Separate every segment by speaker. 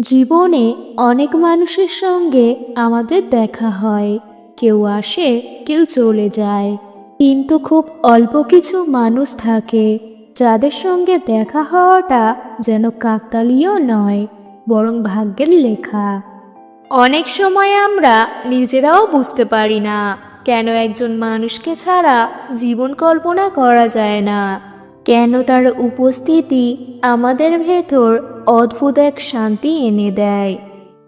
Speaker 1: জীবনে অনেক মানুষের সঙ্গে আমাদের দেখা হয়। কেউ আসে, কেউ চলে যায়। কিন্তু খুব অল্প কিছু মানুষ থাকে, যাদের সঙ্গে দেখা হওয়াটা যেন কাকতালীয় নয়, বরং ভাগ্যের লেখা। অনেক সময় আমরা নিজেরাও বুঝতে পারি না, কেন একজন মানুষকে ছাড়া জীবন কল্পনা করা যায় না। কেন তার উপস্থিতি আমাদের ভেতর অদ্ভুত এক শান্তি এনে দেয়।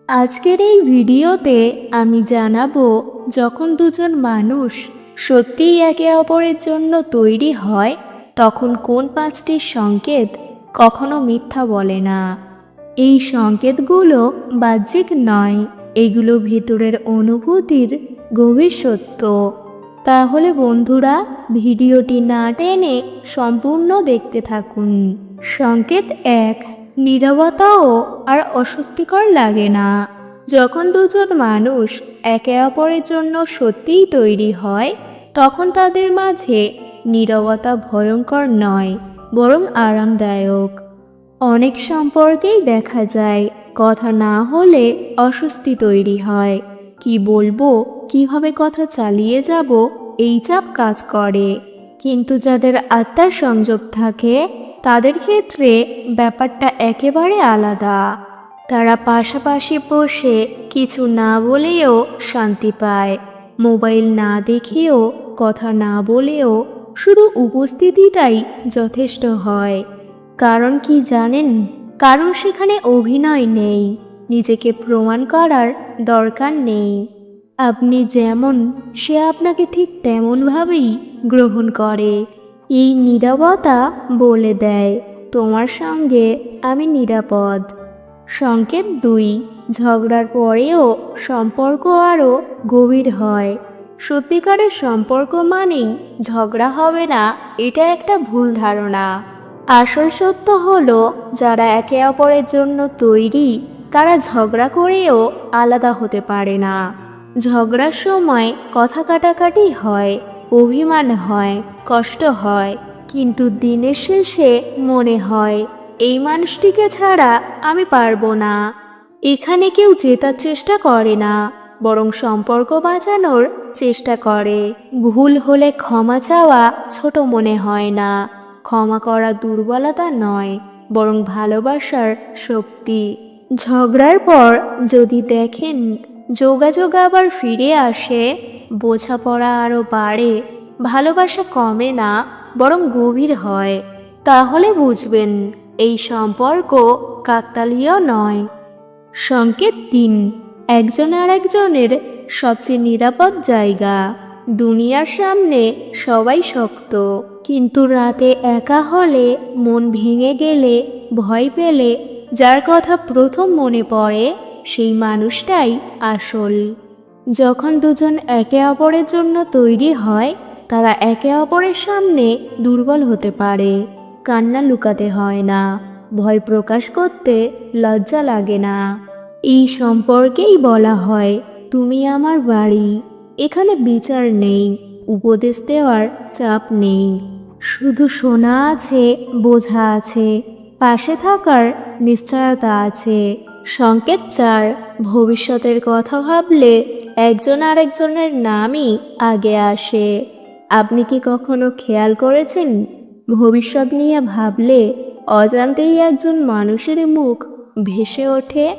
Speaker 1: আজকের এই ভিডিওতে আমি জানাব, যখন দুজন মানুষ সত্যিই একে অপরের জন্য তৈরি হয়, তখন কোন পাঁচটি সংকেত কখনো মিথ্যা বলে না। এই সংকেতগুলো বাহ্যিক নয়, এগুলো ভেতরের অনুভূতির গভীর সত্য। তাহলে বন্ধুরা, ভিডিওটি না টেনে সম্পূর্ণ দেখতে থাকুন। সংকেত এক নীরবতাও আর অস্বস্তিকর লাগে না। যখন দুজন মানুষ একে অপরের জন্য সত্যিই তৈরি হয়, তখন তাদের মাঝে নীরবতা ভয়ঙ্কর নয়, বরং আরামদায়ক। অনেক সম্পর্কেই দেখা যায়, কথা না হলে অস্বস্তি তৈরি হয়। কি বলব, কীভাবে কথা চালিয়ে যাব, এই চাপ কাজ করে। কিন্তু যাদের আত্মার সংযোগ থাকে তাদের ক্ষেত্রে ব্যাপারটা একেবারে আলাদা। তারা পাশাপাশি বসে কিছু না বলেও শান্তি পায়। মোবাইল না দেখেও, কথা না বলেও শুধু উপস্থিতিটাই যথেষ্ট হয়। কারণ কি জানেন? কারণ সেখানে অভিনয় নেই। নিজেকে প্রমাণ করার দরকার নেই। আপনি যেমন, সে আপনাকে ঠিক তেমনভাবেই গ্রহণ করে। এই নীরবতা বলে দেয়, তোমার সঙ্গে আমি নিরাপদ। সংকেত দুই, ঝগড়ার পরেও সম্পর্ক আরও গভীর হয়। সত্যিকারের সম্পর্ক মানেই ঝগড়া হবে না, এটা একটা ভুল ধারণা। আসল সত্য হলো, যারা একে অপরের জন্য তৈরি, তারা ঝগড়া করেও আলাদা হতে পারে না। ঝগড়ার সময় কথা কাটাকাটি হয় অভিমান হয়, কষ্ট হয়, কিন্তু দিনের শেষে মনে হয়, এই মানুষটিকে ছাড়া আমি পারব না। এখানে কেউ জেতার চেষ্টা করে না, বরং সম্পর্ক বাঁচানোর চেষ্টা করে। ভুল হলে ক্ষমা চাওয়া ছোট মনে হয় না, ক্ষমা করা দুর্বলতা নয়, বরং ভালোবাসার শক্তি। ঝগড়ার পর যদি দেখেন, যোগাযোগ আবার ফিরে আসে বোঝাপড়া আরও বাড়ে, ভালোবাসা কমে না, বরং গভীর হয়। তাহলে বুঝবেন, এই সম্পর্ক কাকতালীয় নয়। সংকেত তিন, একজন আর একজনের সবচেয়ে নিরাপদ জায়গা। দুনিয়ার সামনে সবাই শক্ত, কিন্তু রাতে একা হলে, মন ভেঙে গেলে, ভয় পেলে, যার কথা প্রথম মনে পড়ে, সেই মানুষটাই আসল। যখন দুজন একে অপরের জন্য তৈরি হয়, তারা একে অপরের সামনে দুর্বল হতে পারে, কান্না লুকাতে হয় না, ভয় প্রকাশ করতে লজ্জা লাগে না। এই সম্পর্কেই বলা হয়, তুমি আমার বাড়ি। এখানে বিচার নেই, উপদেশ দেওয়ার চাপ নেই। শুধু শোনা আছে, বোঝা আছে, পাশে থাকার নিশ্চয়তা আছে। সংকেত চার, ভবিষ্যতের কথা ভাবলে একজন আরেকজনের নামই আগে আসে। আপনি কি কখনো খেয়াল করেছেন? ভবিষ্যৎ নিয়ে ভাবলে অজান্তেই একজন মানুষের মুখ ভেসে ওঠে।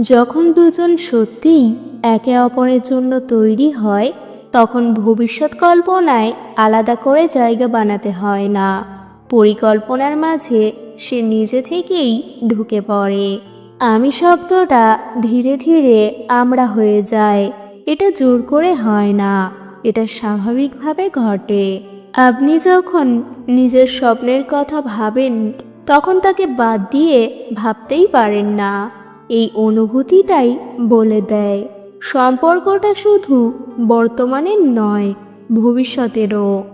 Speaker 1: যখন দুজন সত্যিই একে অপরের জন্য তৈরি হয়, তখন ভবিষ্যৎ কল্পনায় আলাদা করে জায়গা বানাতে হয় না। পরিকল্পনার মাঝে সে নিজে থেকেই ঢুকে পড়ে। আমি শব্দটা ধীরে ধীরে আমরা হয়ে যায় এটা জোর করে হয় না। এটা স্বাভাবিকভাবে ঘটে। আপনি যখন নিজের স্বপ্নের কথা ভাবেন, তখন তাকে বাদ দিয়ে ভাবতেই পারেন না। এই অনুভূতিটাই বলে দেয়, সম্পর্কটা শুধু বর্তমানের নয়, ভবিষ্যতেরও।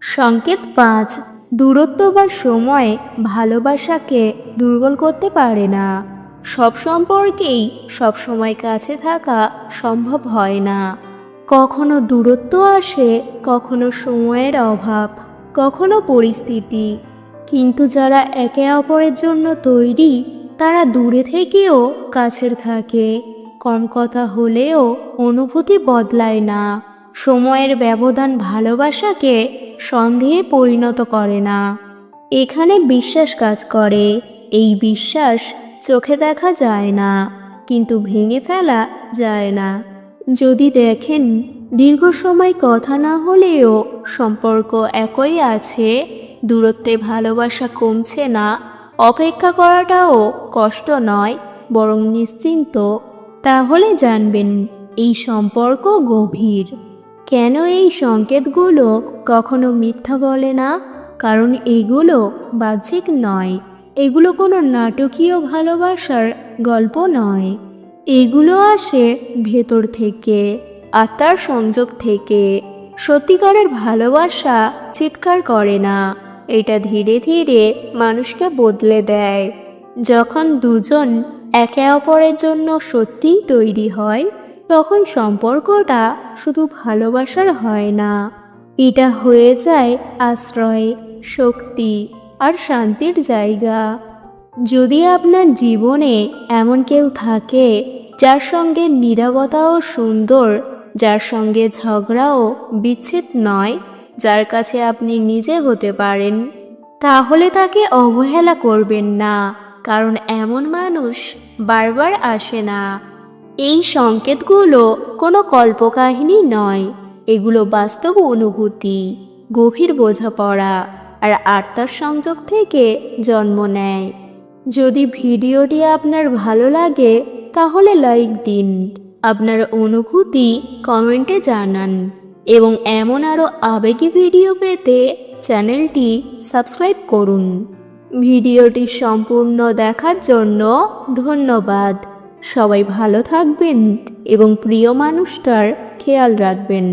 Speaker 1: সংকেত পাঁচ, দূরত্ব বা সময় ভালোবাসাকে দুর্বল করতে পারে না। সব সম্পর্কেই সব সময় কাছে থাকা সম্ভব হয় না। কখনো দূরত্ব আসে, কখনো সময়ের অভাব, কখনো পরিস্থিতি। কিন্তু যারা একে অপরের জন্য তৈরি, তারা দূরে থেকেও কাছের থাকে। কম কথা হলেও অনুভূতি বদলায় না। সময়ের ব্যবধান ভালোবাসাকে সন্দেহে পরিণত করে না। এখানে বিশ্বাস কাজ করে। এই বিশ্বাস চোখে দেখা যায় না, কিন্তু ভেঙে ফেলা যায় না। যদি দেখেন, দীর্ঘ সময় কথা না হলেও সম্পর্ক একই আছে, দূরত্বে ভালোবাসা কমছে না, অপেক্ষা করাটাও কষ্ট নয়, বরং নিশ্চিন্ত। তাহলে জানবেন, এই সম্পর্ক গভীর। কেন এই সংকেতগুলো কখনো মিথ্যা বলে না? কারণ এগুলো বাহ্যিক নয়। এগুলো কোনো নাটকীয় ভালোবাসার গল্প নয়। এগুলো আসে ভেতর থেকে, আত্মার সংযোগ থেকে। সত্যিকারের ভালোবাসা চিৎকার করে না। এটা ধীরে ধীরে মানুষকে বদলে দেয়। যখন দুজন একে অপরের জন্য সত্যিই তৈরি হয়, তখন সম্পর্কটা শুধু ভালোবাসার হয় না। এটা হয়ে যায় আশ্রয়, শক্তি আর শান্তির জায়গা। যদি আপনার জীবনে এমন কেউ থাকে, যার সঙ্গে নীরবতাও সুন্দর, যার সঙ্গে ঝগড়াও বিচ্ছেদ নয়, যার কাছে আপনি নিজে হতে পারেন, তাহলে তাকে অবহেলা করবেন না, কারণ এমন মানুষ বারবার আসে না। এই সংকেতগুলো কোনো কল্পকাহিনী নয়, এগুলো বাস্তব অনুভূতি, গভীর বোঝাপড়া। আর আত্মার সংযোগ থেকে জন্ম নেয়। যদি ভিডিওটি আপনার ভালো লাগে, তাহলে লাইক দিন। আপনার অনুভূতি কমেন্টে জানান। এবং এমন আরও আবেগী ভিডিও পেতে চ্যানেলটি সাবস্ক্রাইব করুন। ভিডিওটি সম্পূর্ণ দেখার জন্য ধন্যবাদ। সবাই ভালো থাকবেন এবং প্রিয় মানুষটার খেয়াল রাখবেন।